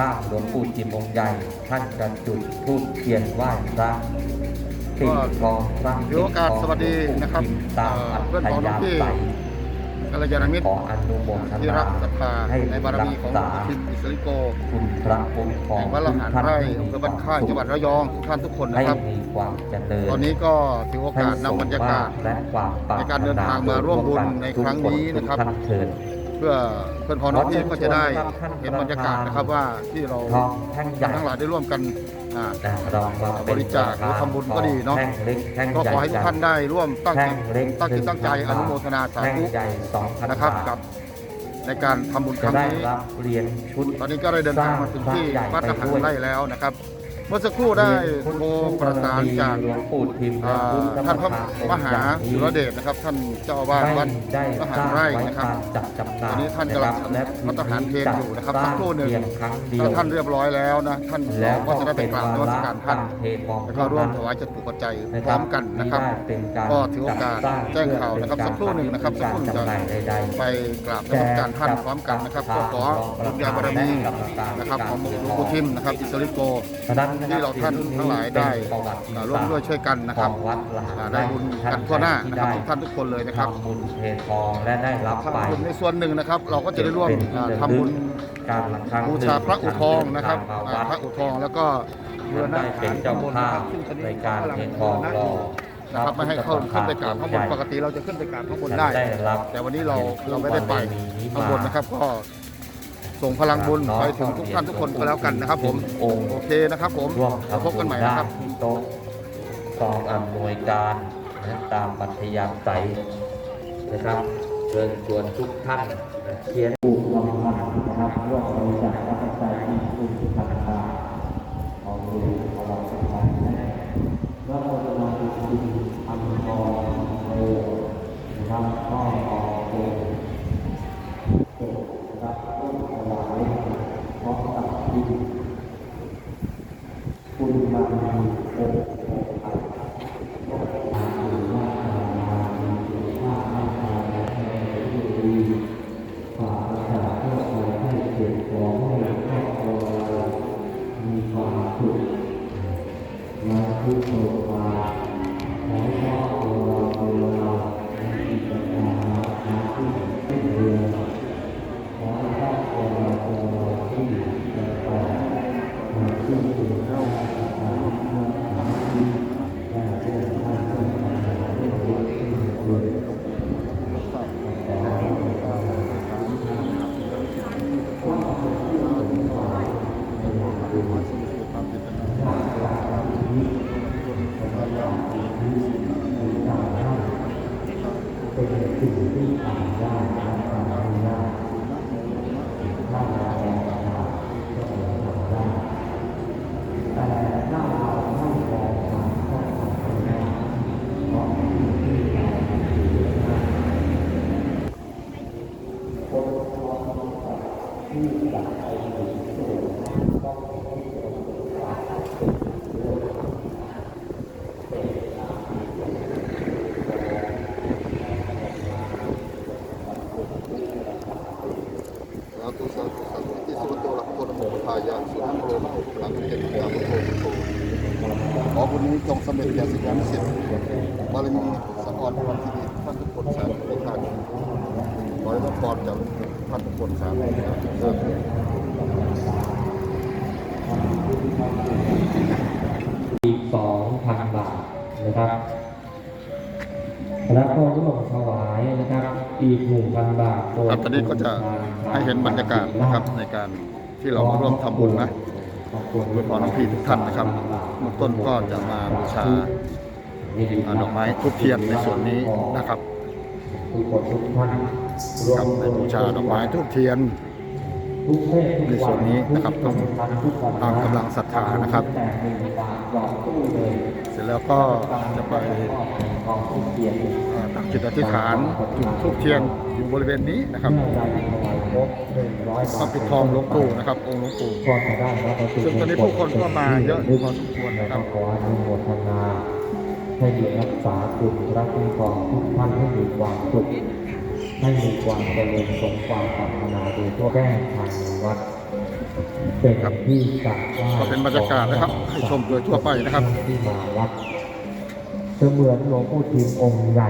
ข้างหลวงปู่จิมองค์ใหญ่ท่านจะจุดธูปเทียนไหว้พระปิดทองพระถือโอกาสสวัสดีนะครับตามเอ่ออัเพื่อนธของน้ยาองพี่ศัยกัลยาณมิตรขออนุโมทที่นารักศรัทธาให้ในบารมีของรักษาทิมอิสริโกคุณพระคุ้มครองแห่งวัดละหารไร่อำเภอบ้านค่ายจังหวัดระยองทุกท่านทุกคนให้นะครับมีความเจริญตอนนี้ก็ถือโอกาสนำบรรยากาศและความปรในการเดินทางมาร่วมบุญในครั้งนี้นะครับทุกท่าน เชิญเพื่อเพื่อนของน้องพี่ก็จะได้เห็นบรรยากาศนะครับว่าที่เราทองแท่งใหญ่ทั้งหลายได้ร่วมกันอ่านะเรามาเป็นบริจาคหรือทำบุญก็ดีเนาะแท่งเล็กแท่งก็ใหญ่ขอให้ทุกท่านได้ร่วมตั้งแท่จิงตเล็กตั้งจิตตั้งใจอนุโมทนาสาแท่งธุใหญ่สองพันนะครับบาทกับในการทำบุญคจะรั้งได้นี้รับเหรียญชุดตอนนี้ก็ได้เดินทางมาถึงที่สร้างวัดทหารไปด้วยไร่แล้วนะครับ เมื่อสักครู่ได้โทรประสานจากหลวงปู่ทิมอ่าท่านพระมหาสุรเดชนะครับ ท่านเจ้าอาวาสวัดได้ทหารไร่นะครับตามจัดจำหน่าตอนนี้ท่านกำลังะครับพัฒหารเพลงอยู่นะครับสักครู่หนึ่งเพียงครั้งเดียวถ้าท่านเรียบร้อยแล้วนะท่านแล้วก็จะได้ไปกราบนมัสการท่านเททองแล้วก็ร่วมถวายจตุปัจจัยพร้อมกันนะครับเป็นการก็ถือโอกาสจัดสร้แจ้งข่าวนะครับสักครู่หนึ่งนะครับสักครู่จำหน่ายใดๆไปกราบนมัสการท่านพร้อมกันนะครับก็ขอบุญญาบารมีนะครับของหลวงปู่ทิมนะครับอิสริโกฉะนั้นนะคบที่เราท่านทั้งหลายได้เป็นประวัติอ่าร่วมด้วยช่วยกันนะครับของวัดละหาอ่าได้บุญกันทั่วหน้านะครับทุกท่านทุกคนเลยนะครับทำบุญเททองและได้รับไปทำบุญในส่วนหนึ่งนะครับ เราก็จะได้ร่วมอ่าทำบุญการละครั้งบูชาพระอุทองนะครับมาอ่าวัดพระอุทองแล้วก็เรือได้เป็นเจ้าภาพในการเททองรอนะครับไม่ให้เข้าขึ้นไปกราบข้างบนปกติเราจะขึ้นไปกราบข้างบนได้ได้รับแต่วันนี้เราเราไม่ได้ไปข้างบนนะครับก็ ส่งพลังบุญไปถึงทุกท่านทุกคนก็แล้วกันนะครับ ผมองค์โอเคนะครับผมร่วมแล้วพบกันใหม่ได้นะครับที่โต๊ะกองอำนวยการนะตามปัธยาศัยนะครับเชิญชวนทุกท่านนะเขียนปูลำพันนะครับร่วมบริจาคปัจจัยที่คุณพัฒนาของเรียนของเราทุกท่านนะแล้วเราจะมาดูที่อัมพรโมนะครับพ่อขอ ร้อ เร็จแก่สิทธิานุสิทธิ์บารมีสังวรวันที่ดีท่านทุกคนสาธุทุกท่านขอให้รับพรจากท่านทุกคนสาธุเริ่มอีกสองพันบาทนะครับแล้วก็ร่วมถวายนะครับอีกหนึ่งพันบาทครับตอนนี้ก็จะให้เห็นบรรยากาศนะครับในการที่เรามาร่วมทำบุญนะขอบคุณโดยขอน้องพี่ทุกท่านนะครับ เบื้องต้นก็จะมาบูชาดอกไม้ทุกเทียนในส่วนนี้นะครับครับในบูชาดอกไม้ทุกเทียนในส่วนนี้นะครับต้องตามกำลังศรัทธานะครับ แต่หนึ่งบาทหยอดตู้เลยเสร็จแล้วก็จะไปทุกเกียรติเอ่อตั้งจิตอธิษฐานจุดทูบเทียนอยู่บริเวณนี้นะครับควายครบหนึ่งร้อยบาทพระปิดทองหลวงปู่นะครับ องค์หลวงปู่ซึ่งตอนนี้ผู้คนก็มาเยอะพอสมควรนะครับขออนุโมทนาให้ดีรักษาคุณระคุ้มครองทุกท่านให้มีความสุขให้มีความเจริญสมความปรารถนาโดยทั่วแก้ภายในวัด เป็นที่กราบไหว้ก็เป็นบรรยากาศนะครับให้ชมโดยทั่วไปนะครับที่มาวัดเสมือนหลวงปู่ทิมองค์ใหญ่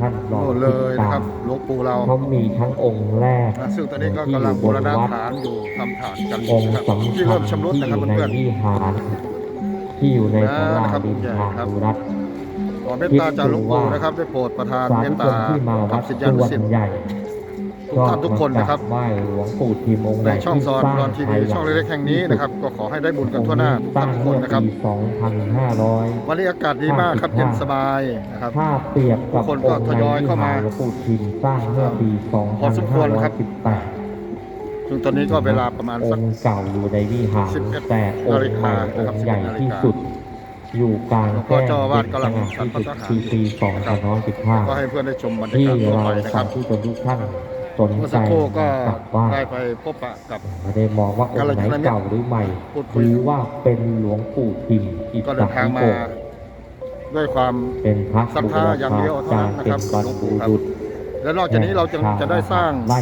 ท่านลองโน่นเลยติดนะตาครัมบหลวงปู่เราเขามีทั้งองค์แรกนะซึ่งตอนนี้ก็กำลังบูรณะฐานอยู่ทำฐานกันออยู่ยู่นะครับสำที่คัเริ่ญมชำรุดที่นะอครับยู่ในเพื่อนวิหารที่อยู่ในศาลานะครับดินทางครับดุรัตๆขอเมตตาจากหลวงปู่นะครับได้โปรดประทานสาเมธุตชตานที่มากัวับดศิษยานุส่วนศิษย์ใหญ่ ทุกท่านทุกคนนะครับก็มากราบไหว้หลวงปู่ทิมองค์ใหในญ่ช่องสอนที่รอนทีวีภายหช่องเล็กๆแห่งนี้นะครับ ก็ขอให้ได้บุญกันทั่วหน้าทุกสท่านร้างทุกคเมื่นอนะครับปี2500วันนี้อากาศดีมากครับเย็นสบายนะครับถ้าเปรียบกับทุกคนก็องค์ทยอยเข้ามาในวิหรหลวงปู่ทิมสร้างเมื่อปีพอสมควรครับ2518ซึ่งตอนนี้ก็เวลาประมาณอสักงค์เก่าอยู่ในวิหาร11แต่องค์ใหม่นาฬิกาองค์ใหญ่นะครับที่สุดอยู่กลางหลวงพ่อแจ้งเจ้าอาวาสกำลังเป็นสง่าที่สุดสรรพสถานคือปีนะครับก็ให้2515เพื่อนได้ชมบรรยาที่กาศทั่วเราไปนะคสารับธุชนทุกท่าน สนเมื่อใจสักครู่ก็กราบไหว้ได้ไปพบปะกับ ไม่ได้มองว่าองค์ไหนเก่าหรือใหม่พูดคุยหรือว่าเป็นหลวงปู่ทิมอิสก็เดินทางระมา โกด้วยความ เป็นพระศรัทธาอย่างเดียวเท่านั้นนะครับเป็นบรรพบุรุษและนอกจากนี้เราจะจะได้สร้าง ไล่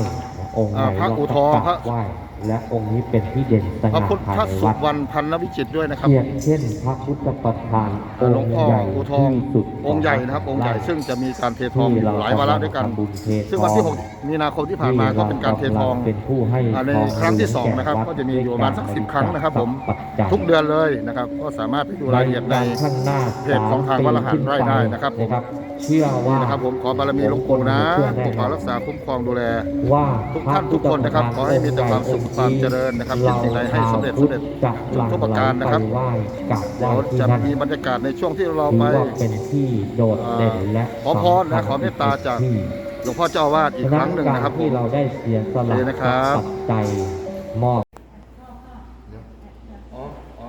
องค์ไหนอ่าพระอุทองเราพก็ระกราบไหว้ และองค์นี้เป็นที่เด่นสพระง่าพุทธภายในสุวัดวรรณพันนวิจิตรด้วยนะครับเทียบเช่นพระพุทธประธานอหลวงงค์พ่อใหญ่อูทองที่สุดองค์ใหญ่นะครับ องค์ใหญ่ซึ่งจะมีการเททองอยู่หลายวาระด้วยกันซึ่งวันที่ 6 มีนาคมที่ผ่านมาก็เป็นการเททอง เป็นผู้ให้อ่าในทองครั้งที่สองนะครับแวัดก็จะมีอยู่ประมาณสัก10ครั้งนะครับ ผมปัจจัยทุกเดือนเลยนะครับ ก็สามารถไปดูรายละเอียดในวันข้างหน้าเพจของทางวัดละหารไร่ได้นะครับผมนะครับ เชื่อว่านะครับผมขอบารมีหลวงปู่นะปกปักรักษาคุ้มครองดูแลว่าทุกท่านทุกคนนะครับ ขอให้มีแต่ความสุขความเจริญนะครับคิดสิ่งใดให้สำเร็จสำเร็จจะหลั่งทุกประการนะครับไหลไปไหว้กราบไหว้เราที่จะนั่นมีบรรยากาศในช่วงที่เราถืไปอว่าเป็นที่โดดเด่นและขอพรและขอเมตตาจากที่หลวงพ่อเจ้าอาวาสอีกครั้งหนึ่งนะครับผที่มเราได้เสียสละโอเคนะครับปัจจัยมอบ อ๋ออ๋อ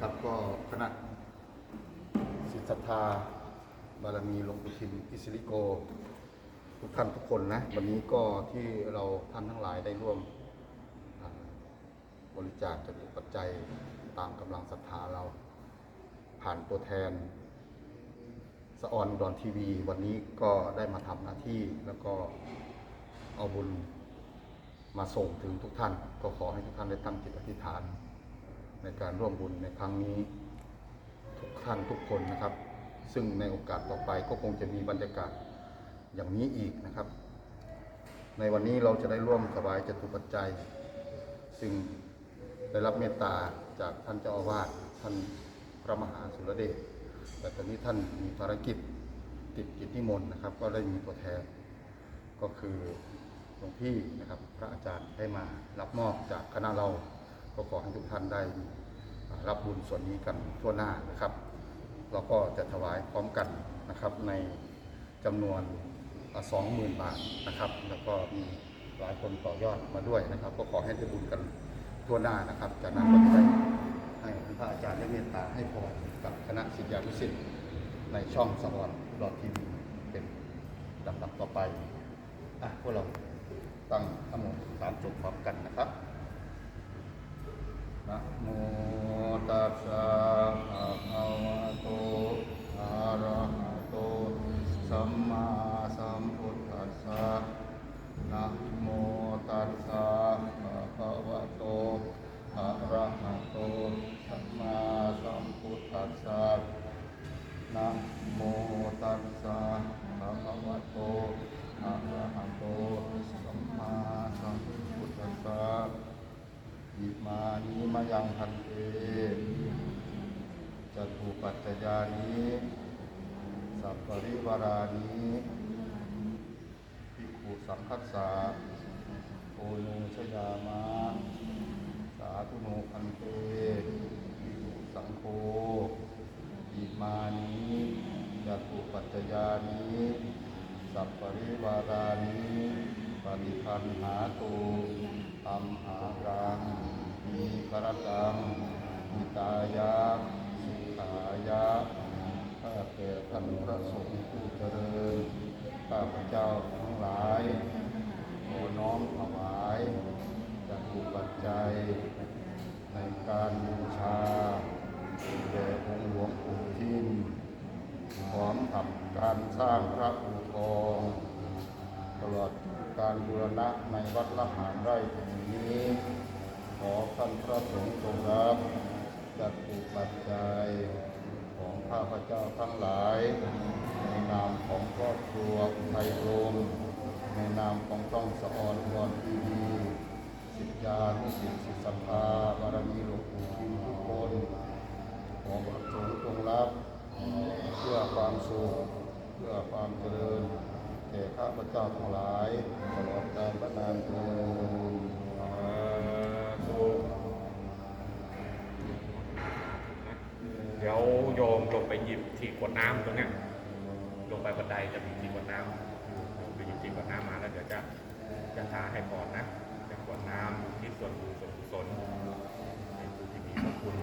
ครับก็คณะศิษย์ศรัทธาบารมีหลวงปู่ทิมอิสริโก ทุกท่านทุก คนนะ วันนี้ก็ที่เราท่านทั้งหลายได้ร่วมบริจาคจตุปัจจัยตามกำลังศรัทธาเรา ผ่านตัวแทนสะออนดอนทีวี วันนี้ก็ได้มาทำหน้าที่แล้วก็เอาบุญมาส่งถึงทุกท่าน ก็ขอให้ทุกท่านได้ตั้งจิตอธิษฐาน ในการร่วมบุญในครั้งนี้ ทุกท่านทุกคนนะครับ ซึ่งในโอกาสต่อไปก็คงจะมีบรรยากาศ อย่างนี้อีกนะครับ ในวันนี้เราจะได้ร่วมถวายจตุปัจจัย ซึ่งได้รับเมตตาจากท่านเจ้าอาวาสท่านพระมหาสุรเดชแต่ตอนนี้ท่านมีภารกิจติดกิจนิมนต์นะครับ ก็ได้มีตัวแทน ก็คือหลวงพี่นะครับ พระอาจารย์ได้มารับมอบจากคณะเราก็ขอให้ทุกท่านได้รับบุญส่วนนี้กันทั่วหน้านะครับ เราก็จะถวายพร้อมกันนะครับในจำนวน สองหมื่นบาทนะครับ แล้วก็มีหลายคนต่อยอดมาด้วยนะครับ ก็ขอให้ได้บุญกันทั่วหน้านะครับ จากนั้นก็จะได้ให้พระอาจารย์ได้เมตตาให้พรกับคณะศิษยานุศิษย์ในช่องสวรรค์ดอททีวีเป็นลำดับต่อไปอะพวกเราตั้งทั้งหมดสามจบพร้อมกันนะครับนะโมตัสสะภะคะวะระหะโต สัมมาสัมพุทธัสสะนะโมตัสสะภะคะวะโตอะระหะโต สัมมาสัมพุทธัสสะนะโมตัสสะภะคะวะโตอะระหะโต สัมมาสัมพุทธัสสะ อิมานิมายังพันเตจตุ ปัจจยานิสัพปริวารานิภิกขุสังคัสสะโอโนชยามะสาธุโนพันเตภิกขุสังโฆอิมานิจตุปัจจยานิสัพปริวารานิปฏิคันหาตุอัมหารังมีกรตังมิตายะ ขายะข้าแต่ท่านพระสงฆ์ผู้เจริญ ข้าพเจ้าทั้งหลายขอน้อมถวายจากอุปัจจัย ในการบูชาแด่องค์หลวงปู่ทิมพร้อมกับการสร้างพระอุโบสตลอดการบูรณะในวัดละหารไร่แห่งนี้ ขอท่านพระสงฆ์จงรับ จัดปุปัจจัยของข้าพเจ้าทั้งหลาย ในนามของครอบครัวไทยรวมในนามของต้องสะออนวอนทีวีสิทธานุสิทธิสัมภาบารมีหลวงปู่ทิมทุกคนขอพระสงฆ์จงรับเพื่อความสุขเพื่อความเจริญแก่ข้าพเจ้าทั้งหลายตลอดกาลนานเทอ โยมลงไปหยิบที่กวดน้ำตรงเนี้ยลงไปบันไดจะมีที่กวดน้ำลงไปหยิบที่กวดน้ำมาแล้วเดี๋ยวจะจะทาให้ก่อนนะจะกวดน้ำที่ส่วนบุญส่วนกุศลให้ผู้ที่มีพระคุณ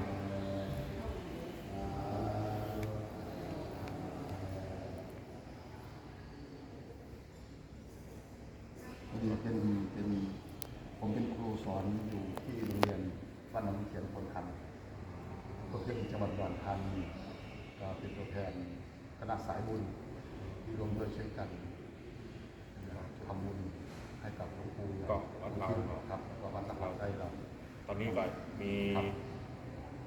พอดีเป็นเป็นผมเป็นครูสอนอยู่ที่โรงเรียนบ้านหนองเขียนคนทันก็เป็นจังหวัดอุดรธานีก็เป็นตัวแทนคณะสายบุญที่รวมด้วยช่วยกันทำบุญให้กับหลวงปู่ก็วัดเราครับก็วัดเราได้เรา ตอนนี้ก็มีครับ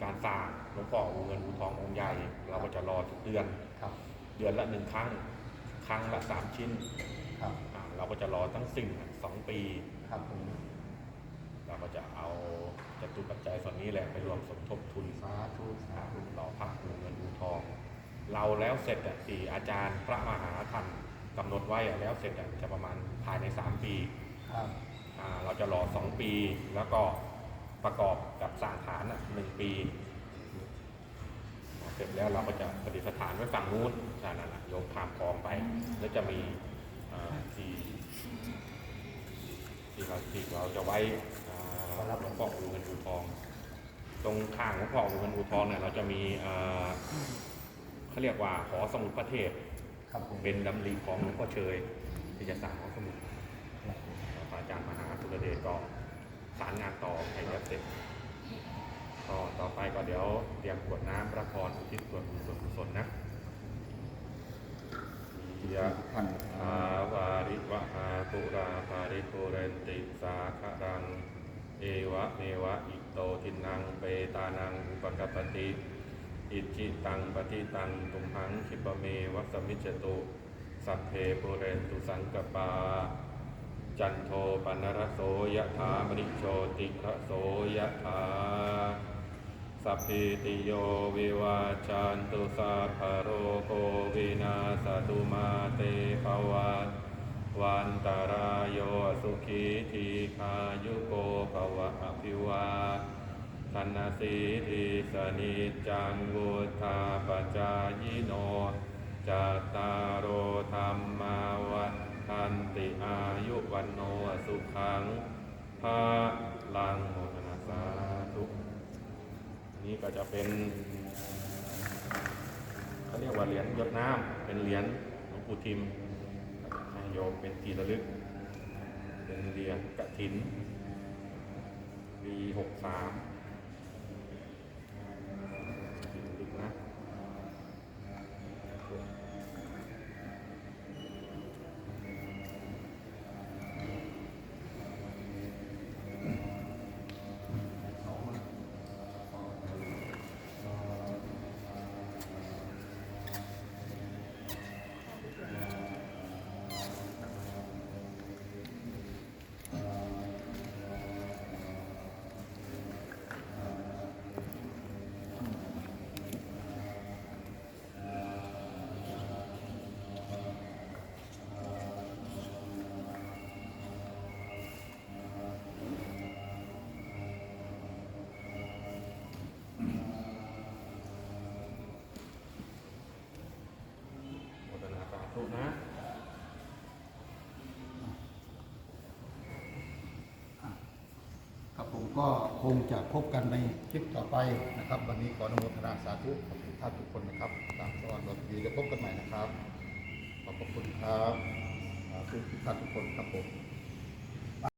การสร้างหลวงพ่อองค์เงินอูทององค์ใหญ่ เราก็จะรอทุกเดือนครับ เดือนละหนึ่งครั้ง ครั้งละสามชิ้น ครับอ่าเราก็จะรอทั้งสิ่งสองปี ครับผม เราก็จะเอาจตุปัจจัยส่วนนี้แหละไปรวมสมทบทุนสาธุสาธุเราพระอูเงินอูทอง เราแล้วเสร็จอะที่อาจารย์พระมหาท่านกำหนดไว้อะแล้วเสร็จอะจะประมาณภายใน3ปีครับอ่าเราจะรอ2ปีแล้วก็ประกอบกับสร้างฐานอะหนึ่งปี เสร็จแล้วเราก็จะประดิษฐานไว้ฝั่งนู้นใช่นั่นนะโยมข้ามคลองไป แล้วจะมีอ่าที่ที่เราที่เราจะไว้ อ่ารับหลวงพ่ออูเงินอูทอง ตรงข้างหลวงพ่ออูเงินอูทองเนี่ยเราจะมีอ่าเขาเรียกว่าหอสมุดพระเทพครับผมเป็นดำริของหลวงพ่อเชยที่จะสร้างหอสมุดพระอาจารย์มหาสุรเดชก็สารงานต่อให้แล้วเสร็จก็ต่อไปก็เดี๋ยวเตรียมกรวดน้ำพระพรอุทิศส่วนบุญส่วนกุศลนะยะท่านอาวาริวะหาปุราภาริปุเรนติสาคารัง เอวะเมวะอิโตทินังเปตานังอุปกปติ อิจิตังปฏิตังตุมหังคิปเมวัสมิจตุ สัพเพปุเรนตุสังกปา จันโทปนรโสยถามณิโชติระโสยถาสัพพิติโยวิวาจันตุสัพพะโรโควินาสตุมาเตภวัต วันตารายโยสุขีทีขายุโกภวะอภิวาธนาสีทิสนิจังวุธาปจายโนจตตารโอธรรมาวัฏันติอายุวันโนสุขังภาลังโมทนาสาธุนี้ก็จะเป็นเขาเรียกว่าเหรียญหยดน้ำเป็นเหรียญหลวงปู่ทิม โยมเป็นที่ระลึก เป็นเหรียญกระถินปีหกสาม ก็คงจะพบกันในคลิปต่อไปนะครับ วันนี้ขออนุโมทนาสาธุขอบทุกท่านทุกคนนะครับตามสวัสดีแล้วพบกันใหม่นะครับ ขอบคุณครับสาธุทุกท่านทุกคนครับผม